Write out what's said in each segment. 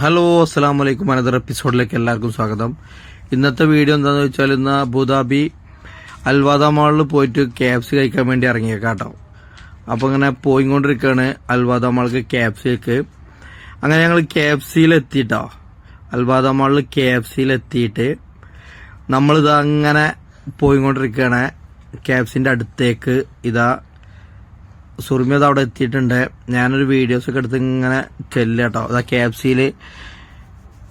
Hello അസ്സാം വലൈക്കും another എപ്പിസോഡിലേക്ക് എല്ലാവർക്കും സ്വാഗതം. ഇന്നത്തെ വീഡിയോ എന്താണെന്ന് വെച്ചാൽ ഇന്ന് അബുദാബി അൽവാദ മാളിൽ പോയിട്ട് കെ എഫ് സി കഴിക്കാൻ വേണ്ടി ഇറങ്ങിയേക്കാട്ടോ അപ്പോൾ ഇങ്ങനെ പോയിക്കൊണ്ടിരിക്കുകയാണ് അൽവാദ മാൾക്ക് കെ എഫ് സിക്ക് അങ്ങനെ ഞങ്ങൾ കെ എഫ് സിയിൽ എത്തിയിട്ടോ അൽവാദ മാളിൽ കെ എഫ് സിയിൽ എത്തിയിട്ട് അങ്ങനെ പോയിക്കൊണ്ടിരിക്കുകയാണ് കെ എഫ് സിന്റെ അടുത്തേക്ക് ഇതാ സുർമിയത് അവിടെ എത്തിയിട്ടുണ്ട്. ഞാനൊരു വീഡിയോസ് ഒക്കെ എടുത്ത് ഇങ്ങനെ ചെല്ലുക കേട്ടോ. അതാ കെ എഫ് സിയിൽ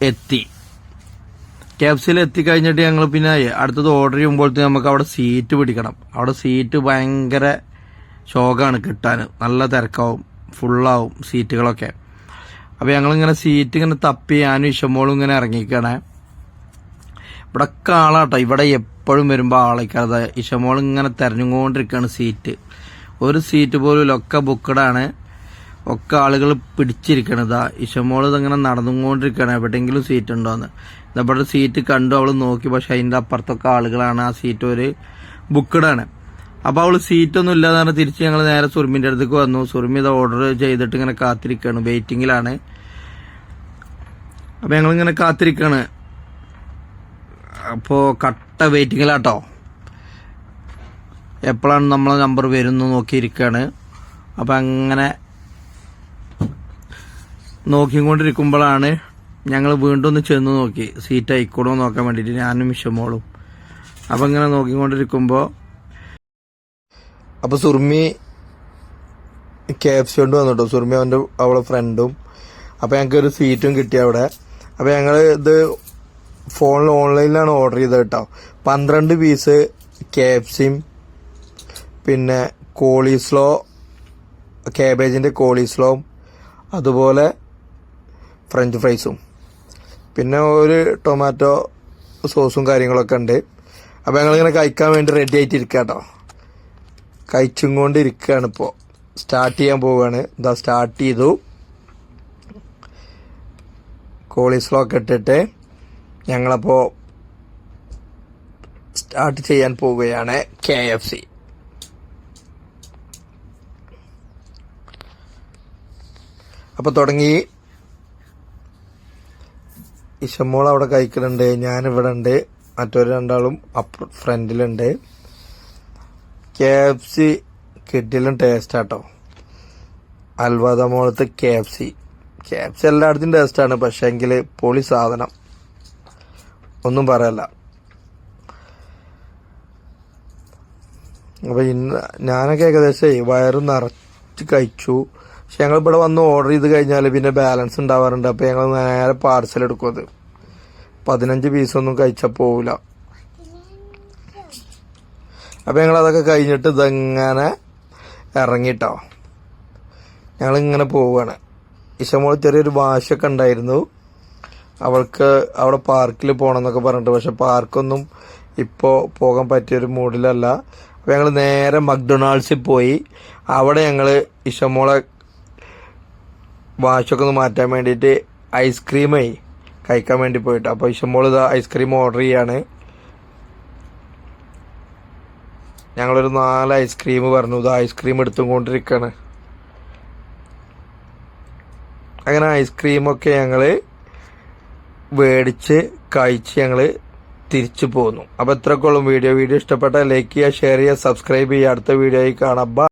എത്തി. കെ എഫ് സിയിൽ എത്തിക്കഴിഞ്ഞിട്ട് ഞങ്ങൾ പിന്നെ അടുത്തത് ഓർഡർ ചെയ്യുമ്പോഴത്തേക്ക് നമുക്ക് അവിടെ സീറ്റ് പിടിക്കണം. അവിടെ സീറ്റ് ഭയങ്കര ശോകമാണ് കിട്ടാൻ നല്ല തിരക്കാവും. ഫുള്ളാവും സീറ്റുകളൊക്കെ അപ്പോൾ ഞങ്ങളിങ്ങനെ സീറ്റ് ഇങ്ങനെ തപ്പി ഞാനും ഇഷമോളും ഇങ്ങനെ ഇറങ്ങിക്കണേ ഇവിടെ ആളാട്ടോ. ഇവിടെ എപ്പോഴും വരുമ്പോൾ ആളേക്കാതെ ഇഷമോൾ ഇങ്ങനെ തെരഞ്ഞുകൊണ്ടിരിക്കുകയാണ് സീറ്റ് ഒരു സീറ്റ് പോലും ഒക്കെ ബുക്കഡാണ് ഒക്കെ ആളുകൾ പിടിച്ചിരിക്കണതാ. ഇഷമോൾ ഇതങ്ങനെ നടന്നുകൊണ്ടിരിക്കുകയാണ്. എവിടെയെങ്കിലും സീറ്റ് ഉണ്ടോന്ന്. ഇവിടെ സീറ്റ് കണ്ടു അവൾ നോക്കി. പക്ഷെ അതിന്റെ അപ്പുറത്തൊക്കെ ആളുകളാണ് ആ സീറ്റ് ഒരു ബുക്കഡാണ് അപ്പോൾ അവൾ സീറ്റൊന്നും ഇല്ലാതെ പറഞ്ഞ് തിരിച്ച് ഞങ്ങൾ നേരെ സുർമിന്റെ അടുത്തേക്ക് വന്നു. സുർമി ഇത് ഓർഡർ ചെയ്തിട്ട് ഇങ്ങനെ കാത്തിരിക്കുകയാണ്. വെയിറ്റിങ്ങിലാണ് അപ്പോൾ ഞങ്ങളിങ്ങനെ കാത്തിരിക്കുകയാണ്. അപ്പോ കട്ട വെയിറ്റിങ്ങിലാട്ടോ എപ്പോഴാണ് നമ്മളെ നമ്പർ വരുന്നു നോക്കിയിരിക്കുകയാണ് അപ്പം അങ്ങനെ നോക്കിക്കൊണ്ടിരിക്കുമ്പോഴാണ് ഞങ്ങൾ വീണ്ടും ഒന്ന് ചെന്ന് നോക്കി. സീറ്റ് ആയിക്കോളൂ നോക്കാൻ വേണ്ടിയിട്ട് ഞാനും ഇഷമോളും അപ്പം ഇങ്ങനെ നോക്കിക്കൊണ്ടിരിക്കുമ്പോൾ അപ്പോൾ സുർമി കെ എഫ് സി കൊണ്ട് വന്നിട്ടോ? സുർമി അവന്റെ അവളെ ഫ്രണ്ടും അപ്പോൾ ഞങ്ങൾക്ക് ഒരു സീറ്റും കിട്ടി അവിടെ. അപ്പോൾ ഞങ്ങൾ ഇത് ഫോണിൽ ഓൺലൈനിലാണ് ഓർഡർ ചെയ്തത് കേട്ടോ. പന്ത്രണ്ട് പീസ് കെ എഫ് സിയും പിന്നെ കോളിസ്ലോ കാബേജിന്റെ കോളിസ്ലോവും അതുപോലെ ഫ്രഞ്ച് ഫ്രൈസും പിന്നെ ഒരു ടൊമാറ്റോ സോസും കാര്യങ്ങളൊക്കെ ഉണ്ട്. അപ്പോൾ ഞങ്ങളിങ്ങനെ കഴിക്കാൻ വേണ്ടി റെഡി ആയിട്ട് ഇരിക്കുക കേട്ടോ കഴിച്ചും കൊണ്ട് ഇരിക്കുകയാണ് ഇപ്പോൾ സ്റ്റാർട്ട് ചെയ്യാൻ പോവുകയാണ് ഇതാ സ്റ്റാർട്ട് ചെയ്തു. കോളിസ്ലോ ഒക്കെ ഇട്ടിട്ട് ഞങ്ങളപ്പോൾ സ്റ്റാർട്ട് ചെയ്യാൻ പോവുകയാണ് കെ എഫ് സി അപ്പോൾ തുടങ്ങി. ഇഷമോൾ അവിടെ കഴിക്കുന്നുണ്ട് ഞാനിവിടെ ഉണ്ട് മറ്റൊരു രണ്ടാളും അപ്പുറ ഫ്രണ്ടിലുണ്ട്. കെ എഫ് സി കിട്ടിയാലും ടേസ്റ്റ് ആട്ടോ. അൽവാദ Molath K F C K F C എല്ലായിടത്തും ടേസ്റ്റാണ് പക്ഷേ എങ്കിൽ പൊളി സാധനം. ഒന്നും പറയല്ല. അപ്പോൾ ഇന്ന് ഞാനൊക്കെ ഏകദേശം വയറും നിറച്ച് കഴിച്ചു. പക്ഷെ ഞങ്ങൾ ഇവിടെ വന്ന് ഓർഡർ ചെയ്ത് കഴിഞ്ഞാൽ പിന്നെ ബാലൻസ് ഉണ്ടാവാറുണ്ട്. അപ്പോൾ ഞങ്ങൾ നേരെ പാർസൽ എടുക്കും അത്. പതിനഞ്ച് പീസൊന്നും കഴിച്ചാൽ പോവില്ല അപ്പോൾ ഞങ്ങൾ അതൊക്കെ കഴിഞ്ഞിട്ട് ഇതങ്ങനെ ഇറങ്ങിട്ടോ. ഞങ്ങളിങ്ങനെ പോവുകയാണ് ഇഷമോൾ ചെറിയൊരു വാശൊക്കെ ഉണ്ടായിരുന്നു. അവൾക്ക് അവിടെ പാർക്കിൽ പോകണം എന്നൊക്കെ പറഞ്ഞിട്ട് പക്ഷെ പാർക്കൊന്നും ഇപ്പോൾ പോകാൻ പറ്റിയൊരു മൂഡിലല്ല അപ്പോൾ ഞങ്ങൾ നേരെ മക്ഡൊണാൾഡ്സിൽ പോയി. അവിടെ ഞങ്ങൾ ഇഷമോളെ വാശൊക്കെ ഒന്ന് മാറ്റാൻ വേണ്ടിയിട്ട് ഐസ്ക്രീമായി കഴിക്കാൻ വേണ്ടി പോയിട്ട്. അപ്പോൾ ഇഷ്ടംപോലെ ഇത് ഐസ്ക്രീം ഓർഡർ ചെയ്യാണ്. ഞങ്ങളൊരു നാല് ഐസ്ക്രീം പറഞ്ഞു. ഇത് ഐസ്ക്രീം എടുത്തും കൊണ്ടിരിക്കുകയാണ് അങ്ങനെ ഐസ്ക്രീമൊക്കെ ഞങ്ങൾ മേടിച്ച് കഴിച്ച് ഞങ്ങൾ തിരിച്ചു പോന്നു. അപ്പോൾ ഇത്രക്കോളും വീഡിയോ. വീഡിയോ ഇഷ്ടപ്പെട്ടാൽ ലൈക്ക് ചെയ്യുക ഷെയർ ചെയ്യുക സബ്സ്ക്രൈബ് ചെയ്യുക. അടുത്ത വീഡിയോയിൽ കാണാം.